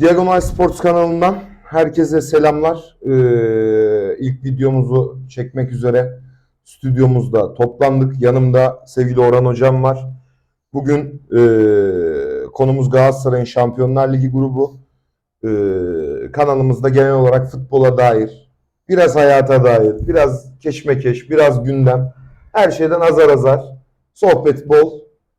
Diagonal Sports kanalından herkese selamlar. Ee, ilk videomuzu çekmek üzere stüdyomuzda toplandık. Yanımda sevgili Orhan Hocam var. Bugün ee, konumuz Galatasaray'ın Şampiyonlar Ligi grubu. Ee, kanalımızda genel olarak futbola dair, biraz hayata dair, biraz keşmekeş, biraz gündem, her şeyden azar azar, sohbet bol.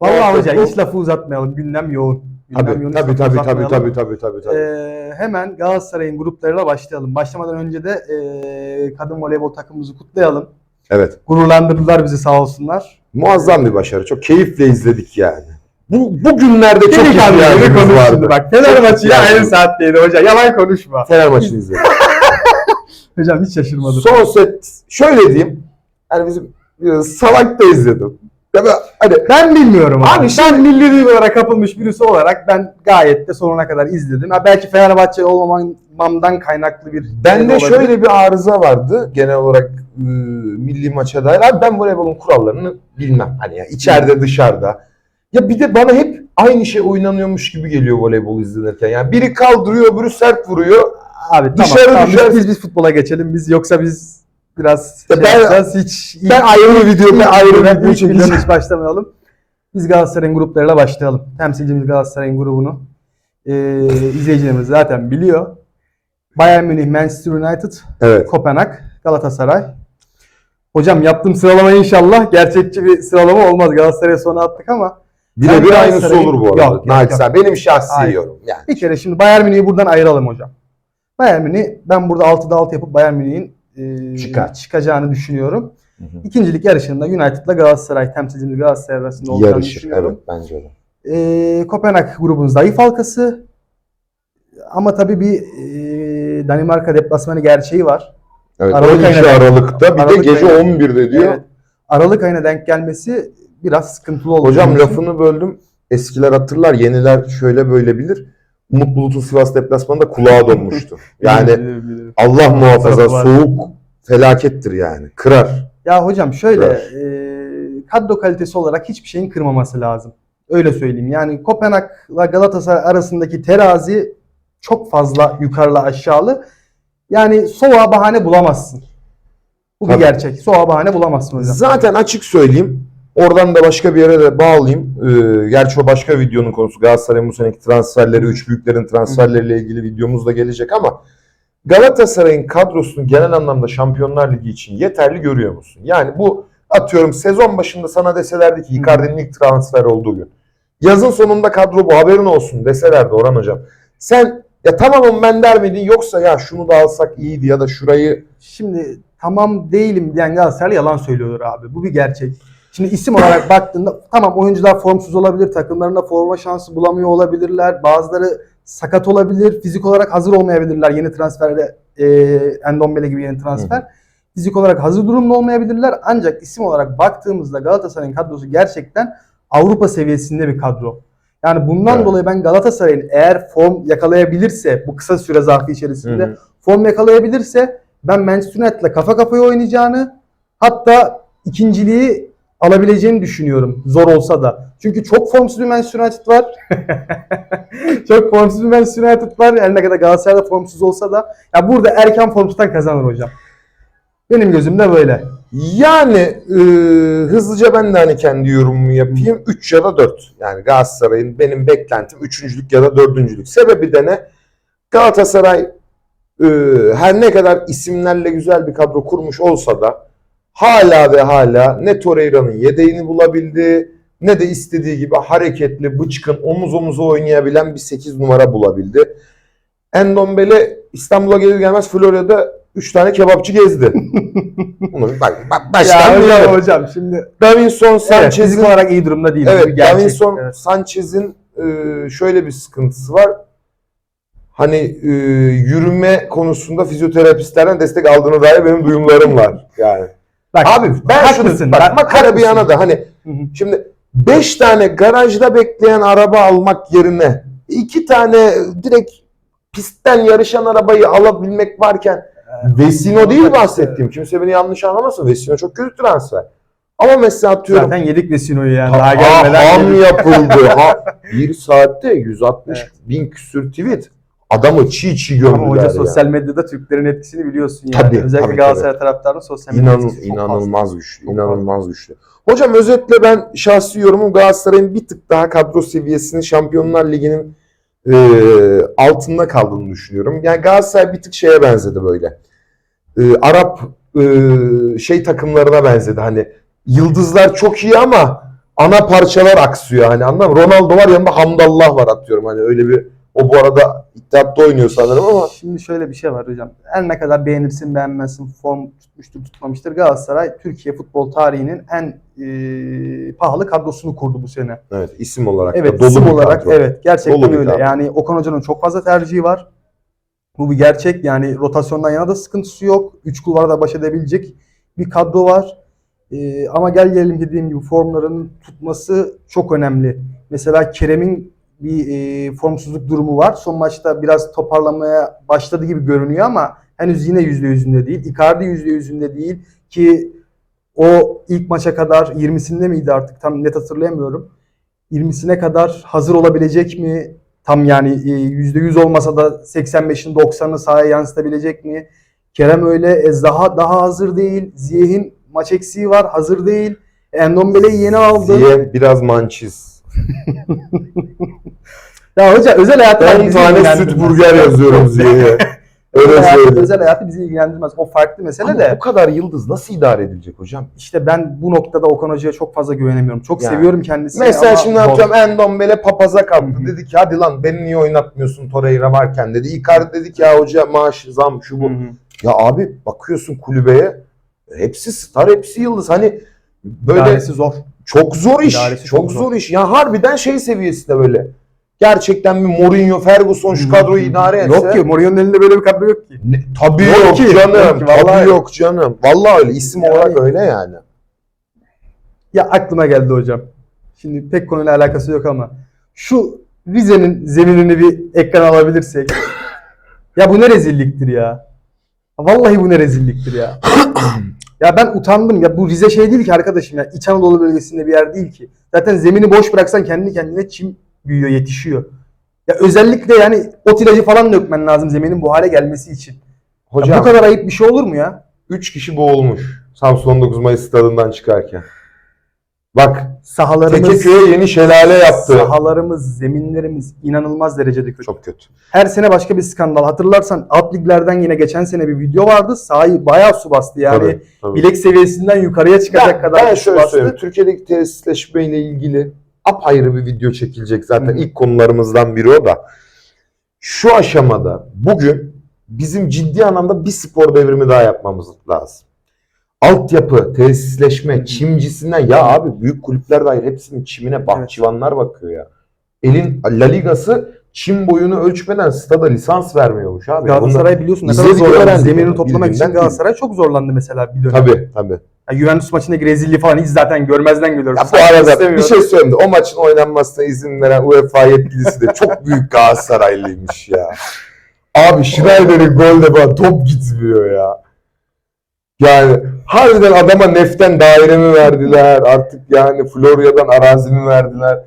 Vallahi hocam hiç lafı uzatmayalım. Gündem yoğun. Tabii tabii tabii tabii tabii tabii tabii tabii. Ee, hemen Galatasaray'ın gruplarıyla başlayalım. Başlamadan önce de ee, kadın voleybol takımımızı kutlayalım. Evet. Gururlandırdılar bizi sağ olsunlar. Muazzam bir başarı. Çok keyifle izledik yani. Bu, bu günlerde çok ihtiyacımız vardı. bak. Fener maçı ya aynı saatteydi hocam. Yalan konuşma. Fener maçını izledik. Hocam hiç şaşırmadım. Son set şöyle diyeyim. Yani bizim salak da izledim. Ya ben, hani Ben bilmiyorum abi. Abi ben milli duygulara kapılmış birisi olarak ben gayet de sonuna kadar izledim. Ha, belki Fenerbahçe olmamamdan kaynaklı bir bende olabilir. şöyle bir arıza vardı genel olarak ıı, milli maça dair. Abi ben voleybolun kurallarını bilmem. Hani ya içeride dışarıda. Ya bir de bana hep aynı şey oynanıyormuş gibi geliyor voleybol izlenirken. Yani biri kaldırıyor, öbürü sert vuruyor. Abi Dışarı tamam, tamam. düşer- Biz, biz futbola geçelim. Biz yoksa biz biraz Ya şey ben- yapacağız. hiç Ben ayrı bir video, ben ayrı bir video ilk çekeceğim. hiç başlamayalım. Biz Galatasaray'ın gruplarıyla başlayalım. Temsilcimiz Galatasaray'ın grubunu. Ee, izleyicilerimiz zaten biliyor. Bayern Münih, Manchester United, Evet. Kopenhag, Galatasaray. Hocam yaptığım sıralama inşallah gerçekçi bir sıralama olmaz. Galatasaray'a sona attık ama Birebir aynısı olur bu arada. Yok, yok, Naçizane. Benim şahsi Hayır. yorum. Yani. bir kere şimdi Bayern Münih'i buradan ayıralım hocam. Bayern Münih ben burada 6'da 6 yapıp Bayern Münih'in e, Çıkar. çıkacağını düşünüyorum. İkincilik yarışında United'la Galatasaray temsilcimiz Galatasaray arasında olacağını Yarışır. düşünüyorum. Evet bence öyle. Ee, Kopenhag grubun zayıf halkası. Ama tabii bir e, Danimarka deplasmanı gerçeği var. Evet. Aralık 12 ayına- Aralık'ta bir Aralık de gece ayına- 11'de diyor. Evet. Aralık ayına denk gelmesi biraz sıkıntılı oldu. Hocam lafını böldüm. Eskiler hatırlar, yeniler şöyle böyle bilir. Umut Bulut'un Sivas deplasmanında kulağa donmuştu. Yani. Allah muhafaza soğuk felakettir yani. Kırar. Ya hocam şöyle e, kadro kalitesi olarak hiçbir şeyin kırmaması lazım. Öyle söyleyeyim. Yani Kopenhag'la Galatasaray arasındaki terazi çok fazla yukarılı aşağılı. Yani soğuğa bahane bulamazsın. Bu bir Tabii. gerçek. Soğuğa bahane bulamazsın hocam. Zaten açık söyleyeyim. Oradan da başka bir yere de bağlayayım. Ee, gerçi o başka videonun konusu. Galatasaray'ın bu seneki transferleri, üç büyüklerin transferleriyle ilgili videomuz da gelecek ama Galatasaray'ın kadrosunu genel anlamda Şampiyonlar Ligi için yeterli görüyor musun? Yani bu atıyorum sezon başında sana deselerdi ki Icardi'nin ilk transfer olduğu gün. Yazın sonunda kadro bu haberin olsun deselerdi Orhan Hocam. Sen ya tamamım ben der miydin yoksa ya şunu da alsak iyiydi ya da şurayı Şimdi tamam değilim diyen Galatasaray yalan söylüyordur abi. Bu bir gerçek. Şimdi isim olarak baktığında tamam oyuncular formsuz olabilir, takımlarında forma şansı bulamıyor olabilirler. Bazıları sakat olabilir, fizik olarak hazır olmayabilirler yeni transferde e, Endombele gibi yeni transfer. Fizik olarak hazır durumda olmayabilirler. Ancak isim olarak baktığımızda Galatasaray'ın kadrosu gerçekten Avrupa seviyesinde bir kadro. Yani bundan Evet. dolayı ben Galatasaray'ın eğer form yakalayabilirse bu kısa süre zarfı içerisinde Hı hı. form yakalayabilirse ben Manchester United'la kafa kafaya oynayacağını hatta ikinciliği alabileceğini düşünüyorum zor olsa da. Çünkü çok formsuz bir Manchester United var. çok formsuz bir Manchester United var. Her ne kadar Galatasaray'da formsuz olsa da. Ya burada erken formsuzdan kazanır hocam. Benim gözümde böyle. Yani e, hızlıca ben de hani kendi yorumumu yapayım. 3 ya da 4. Yani Galatasaray'ın benim beklentim üçüncülük ya da dördüncülük. Sebebi de ne? Galatasaray e, her ne kadar isimlerle güzel bir kadro kurmuş olsa da hala ve hala ne Torreira'nın yedeğini bulabildi ne de istediği gibi hareketli, bıçkın, omuz omuza oynayabilen bir 8 numara bulabildi. Endombele İstanbul'a gelir gelmez Florya'da 3 tane kebapçı gezdi. Bunu bak, bak baştan ya hocam, hocam şimdi Davinson evet, Sanchez'in fizik olarak iyi durumda değil. Evet. Davinson Evet. Sanchez'in e, şöyle bir sıkıntısı var. Hani e, yürüme konusunda fizyoterapistlerden destek aldığına dair benim duyumlarım var. Yani. Bak, Abi ben şunu haklısın. bak Ben- makara bir haklısın. yana da hani Hı hı. şimdi 5 tane garajda bekleyen araba almak yerine iki tane direkt pistten yarışan arabayı alabilmek varken Vesino değil bahsettiğim. Kimse beni yanlış anlamasın. Vesino çok kötü transfer. Ama mesela atıyorum Zaten yedik Vesino'yu yani. Ha, Daha gelmeden ham yedik. yapıldı. ha, bir saatte 160 bin küsür tweet. Adamı çiğ çiğ Ama gömdüler hoca ya. sosyal medyada Türklerin etkisini biliyorsun yani. Tabii, Özellikle tabii, Galatasaray taraftarının sosyal medya İnan, etkisi çok fazla. inanılmaz güçlü. Çok inanılmaz güçlü. Hocam özetle ben şahsi yorumum Galatasaray'ın bir tık daha kadro seviyesinin Şampiyonlar Ligi'nin e, altında kaldığını düşünüyorum. Yani Galatasaray bir tık şeye benzedi böyle. E, Arap e, şey takımlarına benzedi. Hani yıldızlar çok iyi ama ana parçalar aksıyor. Hani anladın mı? Ronaldo var yanında Hamdallah var atıyorum. Hani öyle bir o bu arada İttihat'ta oynuyor sanırım ama Şimdi şöyle bir şey var hocam. Her ne kadar beğenirsin beğenmezsin form tutmuştur tutmamıştır Galatasaray Türkiye futbol tarihinin en e, pahalı kadrosunu kurdu bu sene. evet isim olarak Evet da dolu isim bir olarak kadro. evet gerçekten Dolu öyle. Yani Okan Hoca'nın çok fazla tercihi var. Bu bir gerçek. Yani rotasyondan yana da sıkıntısı yok. Üç kulvarda baş edebilecek bir kadro var. Ee, ama gel gelelim dediğim gibi formların tutması çok önemli. Mesela Kerem'in bir e, formsuzluk durumu var. Son maçta biraz toparlamaya başladı gibi görünüyor ama henüz yine yüzde yüzünde değil. Icardi yüzde yüzünde değil ki o ilk maça kadar 20'sinde miydi artık tam net hatırlayamıyorum. 20'sine kadar hazır olabilecek mi? Tam yani e, %100 olmasa da 85'in 90'ını sahaya yansıtabilecek mi? Kerem öyle. Ez daha daha hazır değil. Ziyeh'in maç eksiği var. Hazır değil. Endombele'yi yeni aldı. Ziye biraz mançiz. Ya hoca özel hayatı 10 bizi tane süt burger yazıyorum Ziye'ye. Özel Öyle hayatı, özel hayatı bizi ilgilendirmez. O farklı mesele Ama de. bu kadar yıldız nasıl idare edilecek hocam? İşte ben bu noktada Okan Hoca'ya çok fazla güvenemiyorum. Çok Yani. seviyorum kendisini Mesela ama şimdi ne yapacağım? Endombele papaza kalktı. Dedi ki hadi lan beni niye oynatmıyorsun Torreira varken dedi. Icardi dedi ki ya hoca maaş zam şu bu. Ya abi bakıyorsun kulübeye hepsi star hepsi yıldız. Hani böyle İdaresi zor. Çok zor iş. Çok, çok zor. iş. Ya harbiden şey seviyesinde böyle. Gerçekten bir Mourinho, Ferguson şu kadroyu idare etse. Yok ki Mourinho'nun elinde böyle bir kadro yok ki. Ne- tabii Yok yok, ki, canım. yok ki, vallahi tabii yok. yok canım. Vallahi öyle. İsim Yani- olarak öyle yani. Ya aklıma geldi hocam. Şimdi pek konuyla alakası yok ama şu Rize'nin zeminini bir ekran alabilirsek. ya bu ne rezilliktir ya. Vallahi bu ne rezilliktir ya. ya ben utandım ya bu Rize şey değil ki arkadaşım ya İç Anadolu bölgesinde bir yer değil ki. Zaten zemini boş bıraksan kendi kendine çim büyüyor, yetişiyor. Ya özellikle yani ot ilacı falan dökmen lazım zeminin bu hale gelmesi için. Ya Hocam bu kadar ayıp bir şey olur mu ya? 3 kişi boğulmuş. Samsun 19 Mayıs stadından çıkarken. Bak Sahalarımız, Tekeköy'e yeni şelale yaptı. sahalarımız, zeminlerimiz inanılmaz derecede kötü. Çok kötü. Her sene başka bir skandal. Hatırlarsan alt liglerden yine geçen sene bir video vardı. Sahayı bayağı su bastı. Yani Tabii, tabii. bilek seviyesinden yukarıya çıkacak ben, kadar ben su şöyle bastı. söyleyeyim. Türkiye'deki tesisleşme ile ilgili apayrı bir video çekilecek zaten. Hı. ilk konularımızdan biri o da. Şu aşamada bugün bizim ciddi anlamda bir spor devrimi daha yapmamız lazım. Altyapı, tesisleşme, çimcisinden ya abi büyük kulüpler dair hepsinin çimine bahçıvanlar bakıyor ya. Elin La Ligası çim boyunu ölçmeden stada lisans vermiyormuş abi. Galatasaray biliyorsun ne kadar izledik, zorlandı. öğrendik yani. toplamak için Birbirinden Galatasaray çok zorlandı mesela bir dönem. Tabii tabii. Ya Juventus maçındaki rezilliği falan hiç zaten görmezden geliyoruz. Ya bu arada bir şey söyleyeyim de o maçın oynanmasına izin veren UEFA yetkilisi de çok büyük Galatasaraylıymış ya. Abi Schneider'in golde bana top gitmiyor ya. Yani harbiden adama neften daire mi verdiler artık yani Florya'dan arazi mi verdiler.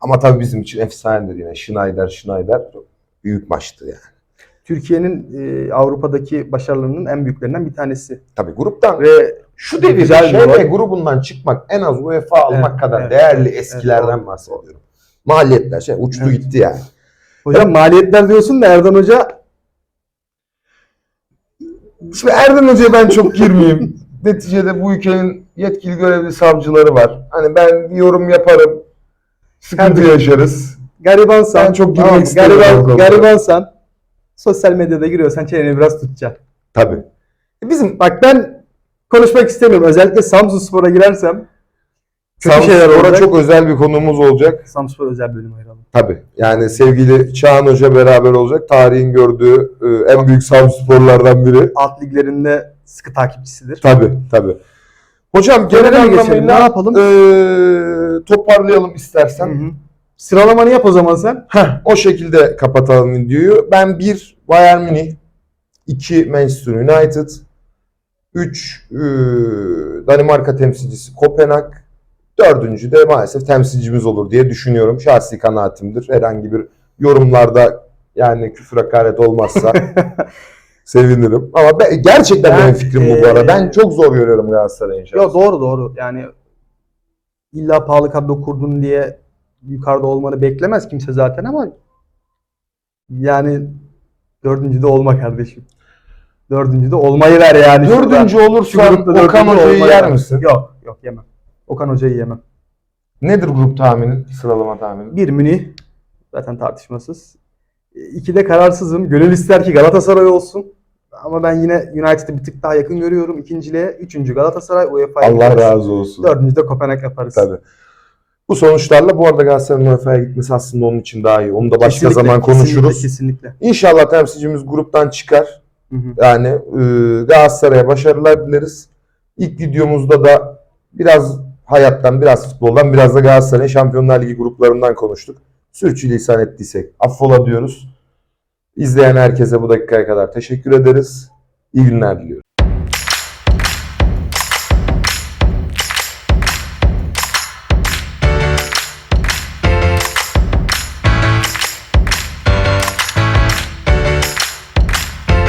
Ama tabii bizim için efsanedir yine Schneider Schneider büyük maçtı yani. Türkiye'nin e, Avrupa'daki başarılarının en büyüklerinden bir tanesi. Tabii gruptan Ve şu devirde gol. grubundan çıkmak en az UEFA almak Evet, kadar evet, değerli evet, eskilerden evet. bahsediyorum. Maliyetler şey uçtu Evet. gitti yani. hocam maliyetler diyorsun da Erdan Hoca Şimdi Erdem Hoca'ya ben çok girmeyeyim. Neticede bu ülkenin yetkili görevli savcıları var. Hani ben bir yorum yaparım. Sıkıntı Hadi. yaşarız. garibansan, Ben çok girmek tamam, gariban, garibansan sosyal medyada giriyorsan çeneni biraz tutacaksın. Tabii. E Bizim Bak ben konuşmak istemiyorum. Özellikle Samsun Spor'a girersem kötü şeyler Samspor'a olacak. çok özel bir konumuz olacak. Samspor özel bölüm ayıralım. Tabii. Yani sevgili Çağan Hoca beraber olacak. Tarihin gördüğü e, en büyük Samsporlardan biri. Alt liglerinde sıkı takipçisidir. Tabii tabii. Hocam genel Genele mi geçelim? anlamıyla Ne yapalım? e, toparlayalım istersen. Hı hı. Sıralamanı yap o zaman sen. Heh, o şekilde kapatalım videoyu. Ben 1 Bayern Münih, 2 Manchester United, 3 Danimarka temsilcisi Kopenhag, dördüncü de maalesef temsilcimiz olur diye düşünüyorum. Şahsi kanaatimdir. Herhangi bir yorumlarda Yani küfür hakaret olmazsa sevinirim. Ama ben- gerçekten Ben, benim fikrim bu bu eee, arada. Ben çok zor görüyorum Galatasaray'ın şansını. Yo doğru doğru. Yani illa pahalı kadro kurdun diye yukarıda olmanı beklemez kimse zaten ama yani dördüncü de olma kardeşim. Dördüncü de olmayı ver yani. Şurada- Dördüncü şu olursan grupta Okan Hoca'yı yer misin? Yok yok yemem. Okan Hoca'yı yemem. Nedir grup tahminin? Sıralama tahminin? Bir Münih zaten tartışmasız. İki de kararsızım. Gönül ister ki Galatasaray olsun. Ama ben yine United'ı bir tık daha yakın görüyorum. İkinciliğe. Üçüncü Galatasaray. UEFA 'ya Allah gideriz. razı olsun. Dördüncü de Kopenhag yaparız. Tabii. Bu sonuçlarla bu arada Galatasaray'ın UEFA'ya gitmesi aslında onun için daha iyi. Onu da başka Kesinlikle, zaman konuşuruz. Kesinlikle, kesinlikle. İnşallah temsilcimiz gruptan çıkar. Hı hı. Yani e, Galatasaray'a başarılar dileriz. İlk videomuzda da biraz hayattan, biraz futboldan, biraz da Galatasaray'ın Şampiyonlar Ligi gruplarından konuştuk. Sürçülisan ettiysek affola diyoruz. İzleyen herkese bu dakikaya kadar teşekkür ederiz. İyi günler diliyorum.